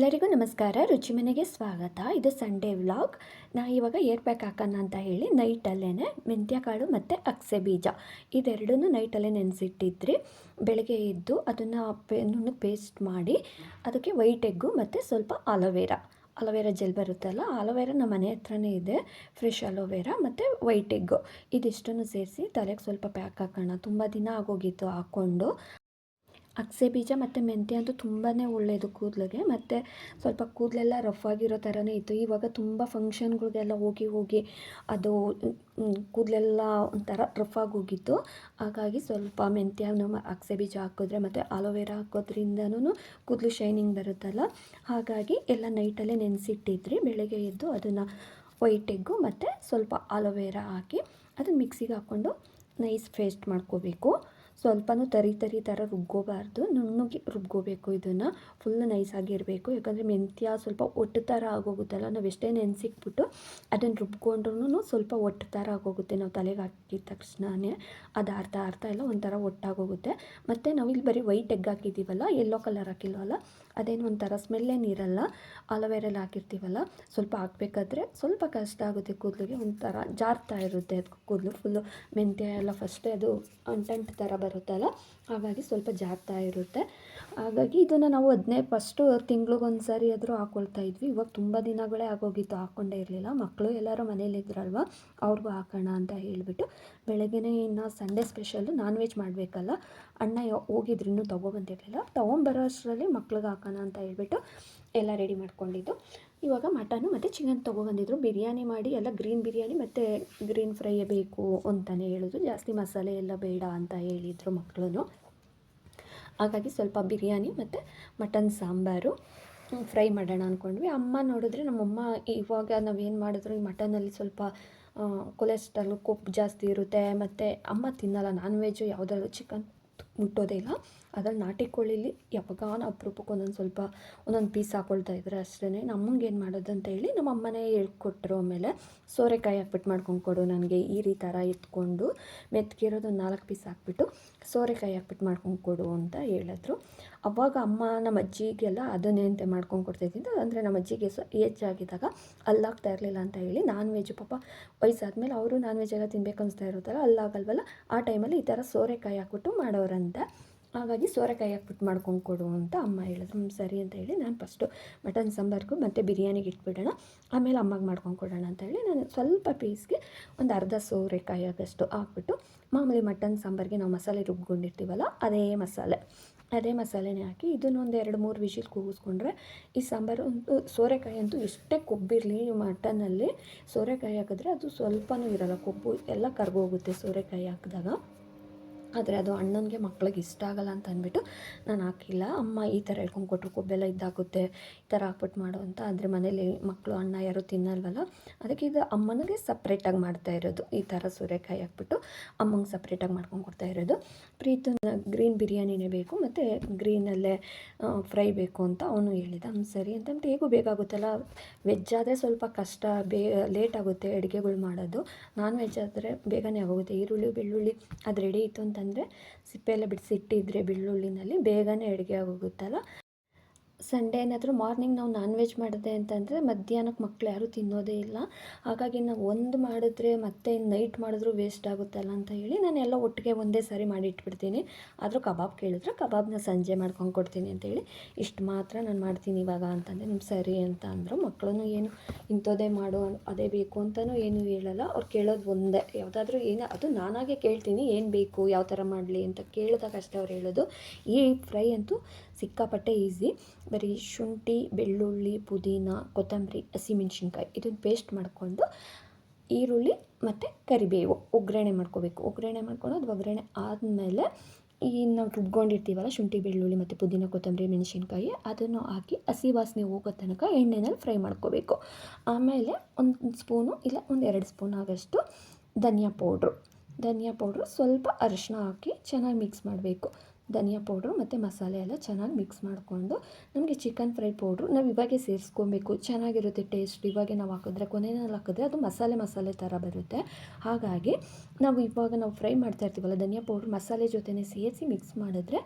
ಎಲ್ಲರಿಗೂ ನಮಸ್ಕಾರ. ರುಚಿ ಮನೆಗೆ ಸ್ವಾಗತ. ಇದು ಸಂಡೇ ವ್ಲಾಗ್ ನಾ ಇವಾಗ ಏರ್ ಪ್ಯಾಕ್ ಹಾಕೋಣ ಅಂತ ಹೇಳಿ ನೈಟಲ್ಲೇ ಮೆಂತ್ಯ ಕಾಳು ಮತ್ತು ಅಕ್ಸೆ ಬೀಜ. ಇದೆರಡನ್ನೂ ನೈಟಲ್ಲೇ ನೆನೆಸಿಟ್ಟಿದ್ರಿ. ಬೆಳಗ್ಗೆ ಎದ್ದು ಅದನ್ನು ಪೇ, ನುಣ್ಣಗೆ ಪೇಸ್ಟ್ ಮಾಡಿ ಅದಕ್ಕೆ ವೈಟ್ ಎಗ್ಗು ಮತ್ತು ಸ್ವಲ್ಪ aloe vera aloe vera gel ಬರುತ್ತಲ್ಲ ಅಲೋವೆರಾ ನಮ್ಮ ಮನೆ ಹತ್ರನೇ ಇದೆ. ಫ್ರೆಶ್ ಅಲೋವೆರಾ ಮತ್ತು ವೈಟ್ ಎಗ್ಗು ಇದಿಷ್ಟನ್ನು ಸೇರಿಸಿ ತಲೆಗೆ ಸ್ವಲ್ಪ ಪ್ಯಾಕ್ ಹಾಕೋಣ. ತುಂಬ ದಿನ ಆಗೋಗಿತ್ತು ಹಾಕ್ಕೊಂಡು ಅಗಸೆ ಬೀಜ ಮತ್ತು ಮೆಂತ್ಯ ಅಂತೂ ತುಂಬಾ ಒಳ್ಳೆಯದು ಕೂದಲಿಗೆ. ಮತ್ತು ಸ್ವಲ್ಪ ಕೂದಲೆಲ್ಲ ರಫ್ ಆಗಿರೋ ಥರನೇ ಇತ್ತು. ಇವಾಗ ತುಂಬ ಫಂಕ್ಷನ್ಗಳಿಗೆಲ್ಲ ಹೋಗಿ ಹೋಗಿ ಅದು ಕೂದಲೆಲ್ಲ ಒಂಥರ ರಫ್ ಆಗಿ ಹೋಗಿತ್ತು. ಹಾಗಾಗಿ ಸ್ವಲ್ಪ ಮೆಂತ್ಯ ಅಗಸೆ ಬೀಜ ಹಾಕಿದ್ರೆ ಮತ್ತು ಆಲೋವೆರಾ ಹಾಕೋದ್ರಿಂದನೂ ಕೂದಲು ಶೈನಿಂಗ್ ಬರುತ್ತಲ್ಲ. ಹಾಗಾಗಿ ಎಲ್ಲ ನೈಟಲ್ಲೇ ನೆನೆಸಿಟ್ಟಿದ್ರಿ. ಬೆಳಗ್ಗೆ ಎದ್ದು ಅದನ್ನು ವೈಟ್ ಎಗ್ಗು ಮತ್ತು ಸ್ವಲ್ಪ ಆಲೋವೆರಾ ಹಾಕಿ ಅದನ್ನು ಮಿಕ್ಸಿಗೆ ಹಾಕ್ಕೊಂಡು ನೈಸ್ ಪೇಸ್ಟ್ ಮಾಡ್ಕೋಬೇಕು. ಸ್ವಲ್ಪನೂ ತರಿ ತರಿ ಥರ ರುಬ್ಕೋಬಾರ್ದು. ನುಣ್ಣಗೆ ರುಬ್ಕೋಬೇಕು ಇದನ್ನು. ಫುಲ್ ನೈಸಾಗಿರಬೇಕು ಯಾಕಂದರೆ ಮೆಂತ್ಯ ಸ್ವಲ್ಪ ಒಟ್ಟು ಥರ ಆಗೋಗುತ್ತಲ್ಲ, ನಾವು ಎಷ್ಟೇ ನೆನೆಸಿಕ್ಬಿಟ್ಟು ಅದನ್ನು ರುಬ್ಕೊಂಡ್ರೂ ಸ್ವಲ್ಪ ಒಟ್ಟು ಥರ ಆಗೋಗುತ್ತೆ ನಾವು ತಲೆಗೆ ಹಾಕಿದ ತಕ್ಷಣವೇ ಅದು ಅರ್ಥ ಅರ್ಧ ಎಲ್ಲ ಒಂಥರ ಒಟ್ಟಾಗೋಗುತ್ತೆ. ಮತ್ತು ನಾವು ಇಲ್ಲಿ ಬರೀ ವೈಟ್ ಎಗ್ ಹಾಕಿದ್ದೀವಲ್ಲ ಯೆಲ್ಲೋ ಕಲರ್ ಹಾಕಿಲ್ವಲ್ಲ, ಅದೇನು ಒಂಥರ ಸ್ಮೆಲ್ಲೇನಿರಲ್ಲ ಆಲೋವೇರಲ್ಲಿ ಹಾಕಿರ್ತೀವಲ್ಲ, ಸ್ವಲ್ಪ ಹಾಕ್ಬೇಕಾದ್ರೆ ಸ್ವಲ್ಪ ಕಷ್ಟ ಆಗುತ್ತೆ ಕೂದಲಿಗೆ, ಒಂಥರ ಜಾರ್ತಾ ಇರುತ್ತೆ ಅದು ಕೂದಲು, ಫುಲ್ಲು. ಮೆಂತ್ಯ ಎಲ್ಲ ಫಸ್ಟೇ ಅದು ಅಂಟಂಟು ಥರ ಬರುತ್ತಲ್ಲ, ಹಾಗಾಗಿ ಸ್ವಲ್ಪ ಜಾಗ್ತಾ ಇರುತ್ತೆ. ಹಾಗಾಗಿ ಇದನ್ನು ನಾವು ಹದಿನೈದು ಫಸ್ಟು ತಿಂಗ್ಳಿಗೊಂದು ಸಾರಿ ಆದರೂ ಹಾಕ್ಕೊಳ್ತಾ ಇದ್ವಿ. ಇವಾಗ ತುಂಬ ದಿನಗಳೇ ಆಗೋಗಿತ್ತು, ಹಾಕ್ಕೊಂಡೇ ಇರಲಿಲ್ಲ. ಮಕ್ಕಳು ಎಲ್ಲರೂ ಮನೇಲಿದ್ರಲ್ವ ಅವ್ರಿಗೂ ಹಾಕೋಣ ಅಂತ ಹೇಳಿಬಿಟ್ಟು ಬೆಳಗ್ಗೆನೇ ಇನ್ನು ಸಂಡೇ ಸ್ಪೆಷಲ್ಲು ನಾನ್ ವೆಜ್ ಮಾಡಬೇಕಲ್ಲ ಅಣ್ಣ ಹೋಗಿದ್ರು, ಇನ್ನೂ ತೊಗೊಬಂದಿರಲಿಲ್ಲ. ತೊಗೊಂಬರೋ ಅಷ್ಟರಲ್ಲಿ ಮಕ್ಳಿಗೆ ಹಾಕೋಣ ಅಂತ ಹೇಳ್ಬಿಟ್ಟು ಎಲ್ಲ ರೆಡಿ ಮಾಡ್ಕೊಂಡಿದ್ದು. ಇವಾಗ ಮಟನು ಮತ್ತು ಚಿಕನ್ ತೊಗೊಬಂದಿದ್ರು. ಬಿರಿಯಾನಿ ಮಾಡಿ ಎಲ್ಲ ಗ್ರೀನ್ ಬಿರಿಯಾನಿ ಮತ್ತು ಗ್ರೀನ್ ಫ್ರೈ ಬೇಕು ಅಂತಲೇ ಹೇಳಿದ್ರು ಜಾಸ್ತಿ ಮಸಾಲೆ ಎಲ್ಲ ಬೇಡ ಅಂತ ಹೇಳಿದರು ಮಕ್ಕಳು ಹಾಗಾಗಿ ಸ್ವಲ್ಪ ಬಿರಿಯಾನಿ ಮತ್ತು ಮಟನ್ ಸಾಂಬಾರು ಫ್ರೈ ಮಾಡೋಣ ಅಂದ್ಕೊಂಡ್ವಿ ಅಮ್ಮ ನೋಡಿದ್ರೆ ನಮ್ಮಮ್ಮ ಇವಾಗ ನಾವೇನು ಮಾಡಿದ್ರು, ಈ ಮಟನಲ್ಲಿ ಸ್ವಲ್ಪ ಕೊಲೆಸ್ಟ್ರಾಲು ಕೊಬ್ಬು ಜಾಸ್ತಿ ಇರುತ್ತೆ. ಮತ್ತು ಅಮ್ಮ ತಿನ್ನಲ್ಲ ನಾನ್ ವೆಜ್ಜು ಯಾವುದಾದ್ರು ಚಿಕನ್ ಮುಟ್ಟೋದೇ ಇಲ್ಲ ಅದ್ರಲ್ಲಿ ನಾಟಿ ಕೋಳಿಲಿ ಯಾವಾಗಾನ ಅಪ್ರೂಪಕ್ಕೆ ಒಂದೊಂದು ಸ್ವಲ್ಪ ಒಂದೊಂದು ಪೀಸ್ ಹಾಕೊಳ್ತಾ ಇದ್ರೆ ಅಷ್ಟೇ ನಮ್ಮಂಗೆ ಏನು ಮಾಡೋದು ಅಂತ ಹೇಳಿ ನಮ್ಮ ಅಮ್ಮನೇ ಹೇಳ್ಕೊಟ್ರು ಆಮೇಲೆ ಸೋರೆಕಾಯಿ ಹಾಕ್ಬಿಟ್ಟು ಮಾಡ್ಕೊಂಡು ಕೊಡು ನನಗೆ ಈ ರೀ ಥರ ಎತ್ಕೊಂಡು ಮೆತ್ತಗಿರೋದು ನಾಲ್ಕು ಪೀಸ್ ಹಾಕ್ಬಿಟ್ಟು ಸೋರೆಕಾಯಿ ಹಾಕ್ಬಿಟ್ಟು ಮಾಡ್ಕೊಂಡು ಕೊಡು ಅಂತ ಹೇಳಿದ್ರು. ಅವಾಗ ಅಮ್ಮ ನಮ್ಮ ಅಜ್ಜಿಗೆಲ್ಲ ಅದನ್ನೇ ಅಂತ ಮಾಡ್ಕೊಂಡು ಕೊಡ್ತಾಯಿದ್ದಿದ್ದು ಅಂದರೆ ನಮ್ಮ ಅಜ್ಜಿಗೆ ಸೊ ಏಜ್ ಆಗಿದ್ದಾಗ ಅಲ್ಲಾಗ್ತಾ ಇರಲಿಲ್ಲ ಅಂತ ಹೇಳಿ ನಾನ್ ವೆಜ್ ಪಾಪ ವಯಸ್ಸಾದ್ಮೇಲೆ ಅವರು ನಾನ್ ವೆಜ್ ಎಲ್ಲ ತಿನ್ಬೇಕು ಅನಿಸ್ತಾ ಇರುತ್ತಲ್ಲ, ಅಲ್ಲಾಗಲ್ವಲ್ಲ, ಆ ಟೈಮಲ್ಲಿ ಈ ಥರ ಸೋರೆಕಾಯಿ ಹಾಕ್ಬಿಟ್ಟು ಮಾಡೋರಂತೆ. ಹಾಗಾಗಿ ಸೋರೆಕಾಯಿ ಹಾಕ್ಬಿಟ್ಟು ಮಾಡ್ಕೊಂಡು ಕೊಡು ಅಂತ ಅಮ್ಮ ಹೇಳಿದ್ರು. ಸರಿ ಅಂತ ಹೇಳಿ ನಾನು ಫಸ್ಟು ಮಟನ್, ಸಾಂಬಾರ್ಗೂ ಮತ್ತು ಬಿರಿಯಾನಿಗೆ ಇಟ್ಬಿಡೋಣ. ಆಮೇಲೆ ಅಮ್ಮಗೆ ಮಾಡ್ಕೊಂಡು ಕೊಡೋಣ ಅಂತ ಹೇಳಿ ನಾನು ಸ್ವಲ್ಪ ಪೀಸ್ಗೆ ಒಂದು ಅರ್ಧ ಸೋರೆಕಾಯಿ ಆಗಷ್ಟು ಹಾಕ್ಬಿಟ್ಟು ಮಾಮೂಲಿ ಮಟನ್, ಸಾಂಬಾರಿಗೆ ನಾವು ಮಸಾಲೆ ರುಬ್ಕೊಂಡಿರ್ತೀವಲ್ಲ, ಅದೇ ಮಸಾಲೆ. ಅದೇ ಮಸಾಲೆನೇ ಹಾಕಿ ಇದನ್ನೊಂದು ಎರಡು ಮೂರು ವಿಷಿಲ್ ಕೂಗಿಸ್ಕೊಂಡ್ರೆ ಈ ಸಾಂಬಾರು ಒಂದು ಸೋರೆಕಾಯಿ ಅಂತೂ ಎಷ್ಟೇ ಕೊಬ್ಬಿರಲಿ ಮಟನಲ್ಲಿ. ಸೋರೆಕಾಯಿ ಹಾಕಿದ್ರೆ ಅದು ಸ್ವಲ್ಪನೂ ಇರೋಲ್ಲ, ಕೊಬ್ಬು ಎಲ್ಲ ಕರ್ಗೋಗುತ್ತೆ ಸೋರೆಕಾಯಿ ಹಾಕಿದಾಗ. ಆದರೆ ಅದು ಅಣ್ಣನಿಗೆ ಮಕ್ಳಿಗೆ ಇಷ್ಟ ಆಗಲ್ಲ ಅಂತ ಅಂದ್ಬಿಟ್ಟು ನಾನು ಹಾಕಿಲ್ಲ. ಅಮ್ಮ ಈ ಥರ ಹೇಳ್ಕೊಂಡು ಕೊಟ್ಟರು, ಕೊಬ್ಬೆಲ್ಲ ಇದ್ದಾಗುತ್ತೆ ಈ ಥರ ಹಾಕ್ಬಿಟ್ಟು ಮಾಡು ಅಂತ. ಆದರೆ ಮನೇಲಿ ಮಕ್ಕಳು, ಅಣ್ಣ ಯಾರು ತಿನ್ನಲ್ವಲ್ಲ? ಅದಕ್ಕೆ ಇದು ಅಮ್ಮನಿಗೆ ಸಪ್ರೇಟಾಗಿ ಮಾಡ್ತಾ ಇರೋದು. ಈ ಥರ ಸೂರ್ಯಕಾಯಿ ಹಾಕ್ಬಿಟ್ಟು ಅಮ್ಮಂಗೆ ಸಪ್ರೇಟಾಗಿ ಮಾಡ್ಕೊಂಡು ಕೊಡ್ತಾ ಇರೋದು. ಪ್ರೀತು ಗ್ರೀನ್ ಬಿರಿಯಾನಿನೇ ಬೇಕು, ಮತ್ತು ಗ್ರೀನಲ್ಲೇ ಫ್ರೈ ಬೇಕು ಅಂತ ಅವನು ಹೇಳಿದ. ಸರಿ ಅಂತ ಹೇಗೂ ಬೇಕಾಗುತ್ತಲ್ಲ? ವೆಜ್ ಆದರೆ ಸ್ವಲ್ಪ ಕಷ್ಟ, ಬೇ ಲೇಟ್ ಆಗುತ್ತೆ ಅಡುಗೆಗಳು ಮಾಡೋದು. ನಾನ್ ವೆಜ್ ಆದರೆ ಬೇಗನೆ ಆಗೋಗುತ್ತೆ. ಈರುಳ್ಳಿ, ಬೆಳ್ಳುಳ್ಳಿ ಅದು ರೆಡಿ ಇತ್ತು ಅಂತ ಅಂತಂದರೆ ಸಿಪ್ಪೆ ಎಲ್ಲ ಬಿಡಿಸಿ ಇಟ್ಟಿದ್ರೆ ಬೆಳ್ಳುಳ್ಳಿನಲ್ಲಿ ಬೇಗನೆ ಅಡುಗೆ ಆಗೋಗುತ್ತಲ್ಲ. ಸಂಡೇ ಏನಾದರೂ ಮಾರ್ನಿಂಗ್ ನಾವು ನಾನ್ ವೆಜ್ ಮಾಡಿದೆ ಅಂತಂದರೆ ಮಧ್ಯಾಹ್ನಕ್ಕೆ ಮಕ್ಕಳು ಯಾರೂ ತಿನ್ನೋದೇ ಇಲ್ಲ. ಹಾಗಾಗಿ ನಾವು ಒಂದು ಮಾಡಿದ್ರೆ ಮತ್ತೆ ನೈಟ್ ಮಾಡಿದ್ರೂ ವೇಸ್ಟ್ ಆಗುತ್ತಲ್ಲ ಅಂತ ಹೇಳಿ ನಾನು ಎಲ್ಲ ಒಟ್ಟಿಗೆ ಒಂದೇ ಸಾರಿ ಮಾಡಿ ಇಟ್ಬಿಡ್ತೀನಿ. ಆದರೂ ಕಬಾಬ್ ಕೇಳಿದ್ರೆ ಕಬಾಬ್ನ ಸಂಜೆ ಮಾಡ್ಕೊಂಡು ಕೊಡ್ತೀನಿ ಅಂತೇಳಿ ಇಷ್ಟು ಮಾತ್ರ ನಾನು ಮಾಡ್ತೀನಿ ಇವಾಗ ಅಂತಂದರೆ ನಿಮ್ಮ ಸರಿ ಅಂತ ಅಂದರು. ಮಕ್ಕಳು ಏನು ಇಂಥದ್ದೇ ಮಾಡು, ಅದೇ ಬೇಕು ಅಂತಲೂ ಏನೂ ಹೇಳಲ್ಲ. ಅವ್ರು ಕೇಳೋದು ಒಂದೇ. ಯಾವುದಾದ್ರೂ ಏನು ಅದು ನಾನಾಗೆ ಕೇಳ್ತೀನಿ, ಏನು ಬೇಕು, ಯಾವ ಥರ ಮಾಡಲಿ ಅಂತ ಕೇಳಿದಾಗ ಅಷ್ಟೇ ಅವ್ರು ಹೇಳೋದು. ಈ ಫ್ರೈ ಅಂತೂ ಸಿಕ್ಕಾಪಟ್ಟೆ ಈಸಿ. ಬರೀ ಶುಂಠಿ, ಬೆಳ್ಳುಳ್ಳಿ, ಪುದೀನ, ಕೊತ್ತಂಬರಿ ಹಸಿಮೆಣ್ಸಿನ್ಕಾಯಿ ಇದನ್ನು ಪೇಸ್ಟ್ ಮಾಡಿಕೊಂಡು ಈರುಳ್ಳಿ ಮತ್ತು ಕರಿಬೇವು ಒಗ್ಗರಣೆ ಮಾಡ್ಕೋಬೇಕು. ಒಗ್ಗರಣೆ ಮಾಡ್ಕೊಂಡು ಅದು ಒಗ್ಗರಣೆ ಆದಮೇಲೆ ಈ ನಾವು ರುಬ್ಕೊಂಡಿರ್ತೀವಲ್ಲ ಶುಂಠಿ, ಬೆಳ್ಳುಳ್ಳಿ ಮತ್ತು ಪುದೀನ, ಕೊತ್ತಂಬರಿ, ಮೆಣಸಿನ್ಕಾಯಿ ಅದನ್ನು ಹಾಕಿ ಹಸಿ ವಾಸನೆ ಹೋಗೋ ತನಕ ಎಣ್ಣೆನಲ್ಲಿ ಫ್ರೈ ಮಾಡ್ಕೋಬೇಕು. ಆಮೇಲೆ ಒಂದು ಸ್ಪೂನು ಇಲ್ಲ ಒಂದು ಎರಡು ಸ್ಪೂನ್ ಆಗಷ್ಟು ಧನಿಯಾ ಪೌಡ್ರು. ಧನಿಯಾ ಪೌಡ್ರು ಸ್ವಲ್ಪ ಅರಿಶಿನ ಹಾಕಿ ಚೆನ್ನಾಗಿ ಮಿಕ್ಸ್ ಮಾಡಬೇಕು. ಧನಿಯಾ ಪೌಡ್ರು ಮತ್ತು ಮಸಾಲೆ ಎಲ್ಲ ಚೆನ್ನಾಗಿ ಮಿಕ್ಸ್ ಮಾಡಿಕೊಂಡು ನಮಗೆ ಚಿಕನ್ ಫ್ರೈ ಪೌಡ್ರು ನಾವು ಇವಾಗೆ ಸೇರಿಸ್ಕೊಬೇಕು. ಚೆನ್ನಾಗಿರುತ್ತೆ ಟೇಸ್ಟ್ ಇವಾಗೆ ನಾವು ಹಾಕಿದ್ರೆ, ಕೊನೆಯಲ್ಲಿ ಹಾಕಿದ್ರೆ ಅದು ಮಸಾಲೆ ಮಸಾಲೆ ಥರ ಬರುತ್ತೆ. ಹಾಗಾಗಿ ನಾವು ಇವಾಗ ನಾವು ಫ್ರೈ ಮಾಡ್ತಾ ಇರ್ತೀವಲ್ಲ ಧನಿಯಾ ಪೌಡ್ರ್ ಮಸಾಲೆ ಜೊತೆನೇ ಸೇರಿಸಿ ಮಿಕ್ಸ್ ಮಾಡಿದ್ರೆ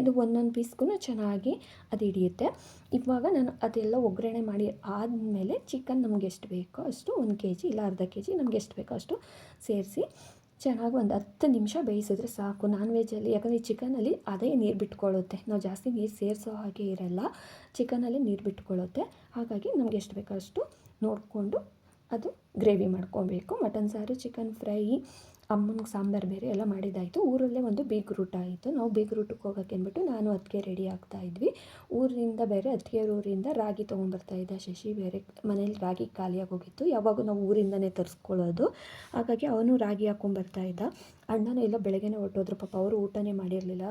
ಇದು ಒಂದೊಂದು ಪೀಸ್ಗೂ ಚೆನ್ನಾಗಿ ಅದು ಹಿಡಿಯುತ್ತೆ. ಇವಾಗ ನಾನು ಅದೆಲ್ಲ ಒಗ್ಗರಣೆ ಮಾಡಿ ಆದಮೇಲೆ ಚಿಕನ್ ನಮ್ಗೆ ಎಷ್ಟು ಬೇಕೋ ಅಷ್ಟು ಒಂದು ಕೆ ಜಿ ಇಲ್ಲ ಅರ್ಧ ಕೆ ಜಿ ನಮ್ಗೆ ಎಷ್ಟು ಬೇಕೋ ಅಷ್ಟು ಸೇರಿಸಿ ಚೆನ್ನಾಗಿ ಒಂದು ಹತ್ತು ನಿಮಿಷ ಬೇಯಿಸಿದ್ರೆ ಸಾಕು. ನಾನ್ ವೆಜ್ಜಲ್ಲಿ ಯಾಕಂದರೆ ಚಿಕನಲ್ಲಿ ಅದೇ ನೀರು ಬಿಟ್ಕೊಳ್ಳುತ್ತೆ ನಾವು ಜಾಸ್ತಿ ನೀರು ಸೇರಿಸೋ ಹಾಗೆ ಇರಲ್ಲ. ಚಿಕನಲ್ಲಿ ನೀರು ಬಿಟ್ಕೊಳ್ಳುತ್ತೆ ಹಾಗಾಗಿ ನಮ್ಗೆ ಎಷ್ಟು ಬೇಕೋ ಅಷ್ಟು ನೋಡಿಕೊಂಡು ಅದು ಗ್ರೇವಿ ಮಾಡ್ಕೊಬೇಕು. ಮಟನ್ ಸಾರು ಚಿಕನ್ ಫ್ರೈ ಅಮ್ಮನಿಗೆ ಸಾಂಬಾರು ಬೇರೆ ಎಲ್ಲ ಮಾಡಿದ್ದಾಯಿತು. ಊರಲ್ಲೇ ಒಂದು ಬೀಗ್ ರೂಟ್ ಆಯಿತು. ನಾವು ಬೀಗ್ ರೂಟಿಗೆ ಹೋಗೋಕೆ ಅಂದ್ಬಿಟ್ಟು ನಾನು ಅದಕ್ಕೆ ರೆಡಿ ಆಗ್ತಾ ಇದ್ವಿ. ಊರಿಂದ ಬೇರೆ ಅತ್ತಿಗೆ ಊರಿಂದ ರಾಗಿ ತೊಗೊಂಬರ್ತಾ ಇದ್ದ ಶಶಿ ಬೇರೆ ಮನೇಲಿ ರಾಗಿ ಖಾಲಿಯಾಗಿ ಹೋಗಿತ್ತು. ಯಾವಾಗ ನಾವು ಊರಿಂದನೇ ತರಿಸ್ಕೊಳ್ಳೋದು. ಹಾಗಾಗಿ ಅವನು ರಾಗಿ ಹಾಕ್ಕೊಂಬರ್ತಾ ಇದ್ದ. ಅಣ್ಣನೂ ಎಲ್ಲ ಬೆಳಗ್ಗೆನೇ ಹೊರ್ಟೋದ್ರು, ಪಾಪ ಅವರು ಊಟನೇ ಮಾಡಿರಲಿಲ್ಲ.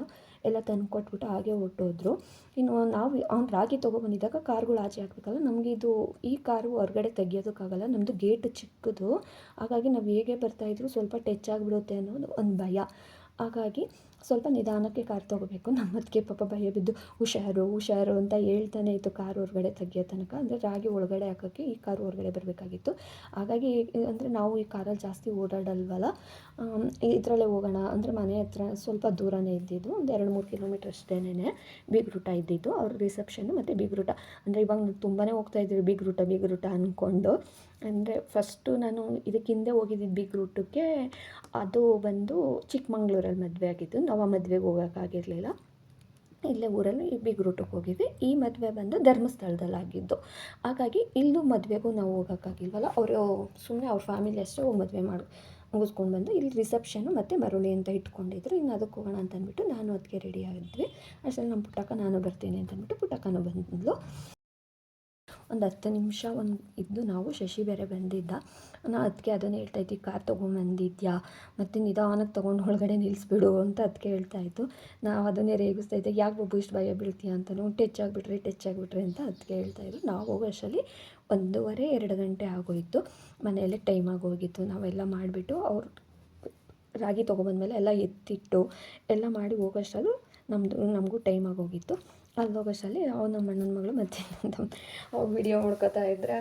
ಎಲ್ಲ ತಂದು ಕೊಟ್ಬಿಟ್ಟು ಹಾಗೆ ಹೊರ್ಟೋದ್ರು. ಇನ್ನು ನಾವು ಅವ್ನು ರಾಗಿ ತೊಗೊಬಂದಿದ್ದಾಗ ಕಾರ್ಗಳು ಆಚೆ ಹಾಕ್ಬೇಕಲ್ಲ, ನಮಗೆ ಇದು ಈ ಕಾರು ಹೊರಗಡೆ ತೆಗಿಯೋದಕ್ಕಾಗಲ್ಲ ನಮ್ಮದು ಗೇಟ್ ಚಿಕ್ಕದು. ಹಾಗಾಗಿ ನಾವು ಹೇಗೆ ಬರ್ತಾಯಿದ್ರು ಸ್ವಲ್ಪ ಟಚ್ ಆಗಿಬಿಡುತ್ತೆ ಅನ್ನೋದು ಒಂದು ಭಯ. ಹಾಗಾಗಿ ಸ್ವಲ್ಪ ನಿಧಾನಕ್ಕೆ ಕಾರ್ ತೊಗೋಬೇಕು. ನಮ್ಮ ಅತ್ತಿಗೆ ಪಾಪ ಭಯ ಬಿದ್ದು ಹುಷಾರು ಹುಷಾರು ಅಂತ ಹೇಳ್ತಾನೆ ಇತ್ತು ಕಾರ್ ಹೊರಗಡೆ ತೆಗಿಯೋ ತನಕ. ಅಂದರೆ ರಾಗಿ ಒಳಗಡೆ ಹಾಕೋಕ್ಕೆ ಈ ಕಾರ್ ಹೊರಗಡೆ ಬರಬೇಕಾಗಿತ್ತು. ಹಾಗಾಗಿ ಅಂದರೆ ನಾವು ಈ ಕಾರಲ್ಲಿ ಜಾಸ್ತಿ ಓಡಾಡಲ್ವಲ್ಲ ಇದರಲ್ಲೇ ಹೋಗೋಣ. ಅಂದರೆ ಮನೆ ಹತ್ರ ಸ್ವಲ್ಪ ದೂರನೇ ಇದ್ದಿದ್ದು, ಒಂದು ಎರಡು ಮೂರು ಕಿಲೋಮೀಟ್ರ್ ಬಿಗ್ ರೂಟ ಇದ್ದಿದ್ದು. ಅವ್ರ ರಿಸೆಪ್ಷನ್ನು ಮತ್ತು ಬೀಗ್ರೂಟ ಅಂದರೆ ಇವಾಗ ತುಂಬಾ ಹೋಗ್ತಾ ಇದ್ದೀವಿ ಬಿಗ್ ರೂಟಾ ಅಂದ್ಕೊಂಡು ಅಂದರೆ ಫಸ್ಟು ನಾನು ಇದಕ್ಕಿಂದೆ ಹೋಗಿದ್ದಿದ್ದು ಬಿಗ್ ರೂಟಕ್ಕೆ ಅದು ಬಂದು ಚಿಕ್ಕಮಂಗ್ಳೂರಲ್ಲಿ ಮದುವೆ ಆಗಿದ್ದು, ನಾವು ಆ ಮದುವೆಗೆ ಹೋಗೋಕ್ಕಾಗಿರಲಿಲ್ಲ ಇಲ್ಲೇ ಊರಲ್ಲಿ ಬಿಗ್ ರೂಟಿಗೆ ಹೋಗಿದ್ವಿ. ಈ ಮದುವೆ ಬಂದು ಧರ್ಮಸ್ಥಳದಲ್ಲಿ ಆಗಿದ್ದು. ಹಾಗಾಗಿ ಇಲ್ಲೂ ಮದುವೆಗೂ ನಾವು ಹೋಗೋಕ್ಕಾಗಿಲ್ವಲ್ಲ ಅವರು ಸುಮ್ಮನೆ ಅವ್ರ ಫ್ಯಾಮಿಲಿ ಅಷ್ಟೇ ಹೋಗಿ ಮದುವೆ ಮಾಡಿ, ಮುಗಿಸ್ಕೊಂಡು ಬಂದು ಇಲ್ಲಿ ರಿಸೆಪ್ಷನ್ನು ಮತ್ತು ಮರುಳಿ ಅಂತ ಇಟ್ಕೊಂಡಿದ್ರು. ಇನ್ನು ಅದಕ್ಕೆ ಹೋಗೋಣ ಅಂತ ಅಂದ್ಬಿಟ್ಟು ನಾನು ಅದಕ್ಕೆ ರೆಡಿ ಆಗಿದ್ವಿ. ಅಷ್ಟರಲ್ಲಿ ನಮ್ಮ ಪುಟ್ಟಕ್ಕ ನಾನು ಬರ್ತೀನಿ ಅಂತಂದ್ಬಿಟ್ಟು ಪುಟ್ಟಕ್ಕನೂ ಬಂದ್ಲು. ಒಂದು ಹತ್ತು ನಿಮಿಷ ಒಂದು ಇದ್ದು ನಾವು ಶಶಿ ಬೇರೆ ಬಂದಿದ್ದ. ನಾ ಅದಕ್ಕೆ ಅದನ್ನೇ ಇದ್ದೀವಿ ಕಾರ್ ತೊಗೊಂಬಂದಿದ್ಯಾ? ಮತ್ತು ನಿಧಾನಕ್ಕೆ ತೊಗೊಂಡು ಒಳಗಡೆ ನಿಲ್ಲಿಸ್ಬಿಡು ಅಂತ ಅದಕ್ಕೆ ಹೇಳ್ತಾಯಿತ್ತು ನಾವು ಅದನ್ನೇ ರೇಗಿಸ್ತಾ ಇದ್ದೆ. ಯಾಕೆ ಬಬ್ಬು ಇಷ್ಟು ಭಯ ಬೀಳ್ತೀಯ ಅಂತಲೂ ಟಚ್ ಆಗಿಬಿಟ್ರೆ, ಟಚ್ ಆಗಿಬಿಟ್ರಿ ಅಂತ ಅದಕ್ಕೆ ಹೇಳ್ತಾಯಿದ್ರು ನಾವು ಹೋಗೋ ಒಂದೂವರೆ, ಎರಡು ಗಂಟೆ ಆಗೋಯಿತು. ಮನೆಯಲ್ಲೇ ಟೈಮ್ ಆಗೋಗಿತ್ತು ನಾವೆಲ್ಲ ಮಾಡಿಬಿಟ್ಟು ಅವ್ರು ರಾಗಿ ತೊಗೊಬಂದ್ಮೇಲೆ ಎಲ್ಲ ಎತ್ತಿಟ್ಟು ಎಲ್ಲ ಮಾಡಿ ಹೋಗೋಷ್ಟರಲ್ಲೂ ನಮ್ಮದು ನಮಗೂ ಟೈಮ್ ಆಗೋಗಿತ್ತು ಅಲ್ಲಿ ಹೋಗೋಷ್ಟರಲ್ಲಿ ಅವ್ನು ನಮ್ಮ ಅಣ್ಣನ ಮಗಳು ಮತ್ತೆ ಅವ್ಳು ವಿಡಿಯೋ ಮಾಡ್ಕೋತಾ ಇದ್ದರೆ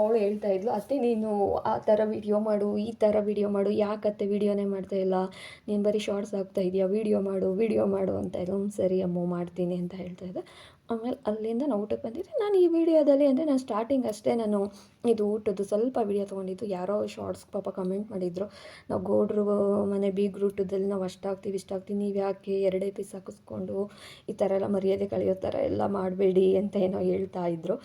ಅವಳು ಹೇಳ್ತಾ ಇದ್ಲು, ಅತ್ತೆ, ನೀನು ಆ ಥರ ವಿಡಿಯೋ ಮಾಡು, ಈ ಥರ ವಿಡಿಯೋ ಮಾಡು ಯಾಕತ್ತೆ ವಿಡಿಯೋನೇ ಮಾಡ್ತಾಯಿಲ್ಲ ನೀನು ಬರೀ ಶಾರ್ಟ್ಸ್ ಆಗ್ತಾ ಇದೆಯಾ? ವಿಡಿಯೋ ಮಾಡು ವಿಡಿಯೋ ಮಾಡು ಅಂತ ಇದ್ಲು. ಸರಿ ಅಮ್ಮ, ಮಾಡ್ತೀನಿ ಅಂತ ಹೇಳ್ತಾ ಇದ್ದೆ ಆಮೇಲೆ ಅಲ್ಲಿಂದ ನಾವು ಊಟಕ್ಕೆ ಬಂದಿದ್ದೆ. ನಾನು ಈ ವಿಡಿಯೋದಲ್ಲಿ ಅಂದರೆ ನಾನು ಸ್ಟಾರ್ಟಿಂಗ್ ಅಷ್ಟೇ ನಾನು ಇದು ಊಟದ್ದು ಸ್ವಲ್ಪ ವಿಡಿಯೋ ತೊಗೊಂಡಿದ್ದು. ಯಾರೋ ಶಾರ್ಟ್ಸ್ ಪಾಪ ಕಮೆಂಟ್ ಮಾಡಿದ್ರು. ನಾವು ಗೋಡ್ರು ಮನೆ ಬಿ ಊಟದಲ್ಲಿ ನಾವು ಅಷ್ಟಾಗ್ತೀವಿ ಇಷ್ಟಾಗ್ತೀವಿ ನೀವು ಯಾಕೆ ಎರಡೇ ಪೀಸ್ ಹಾಕಿಸ್ಕೊಂಡು ಈ ಥರ ಎಲ್ಲ ಮರ್ಯಾದೆ ಕಳೆಯೋ ಥರ ಎಲ್ಲ ಮಾಡಬೇಡಿ ಅಂತ ಏನೋ ಹೇಳ್ತಾ ಇದ್ದರು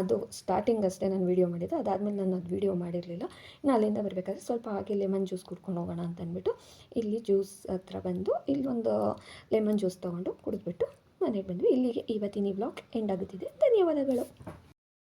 ಅದು ಸ್ಟಾರ್ಟಿಂಗ್ ಅಷ್ಟೇ ನಾನು ವೀಡಿಯೋ ಮಾಡಿದ್ದೆ. ಅದಾದಮೇಲೆ ನಾನು ಅದು ವಿಡಿಯೋ ಮಾಡಿರಲಿಲ್ಲ. ಇನ್ನು ಅಲ್ಲಿಂದ ಬರಬೇಕಾದ್ರೆ ಸ್ವಲ್ಪ ಹಾಗೆ ಲೆಮನ್ ಜ್ಯೂಸ್ ಕುಡ್ಕೊಂಡು ಹೋಗೋಣ ಅಂತ ಅಂದ್ಬಿಟ್ಟು ಇಲ್ಲಿ ಜ್ಯೂಸ್ ಹತ್ರ ಬಂದು ಇಲ್ಲೊಂದು ಲೆಮನ್ ಜ್ಯೂಸ್ ತೊಗೊಂಡು ಕುಡಿದ್ಬಿಟ್ಟು ಮನೆಗೆ ಬಂದು ಇಲ್ಲಿಗೆ ಇವತ್ತಿನ ಈ ವ್ಲಾಗ್ ಎಂಡ್ ಆಗುತ್ತಿದೆ. ಧನ್ಯವಾದಗಳು.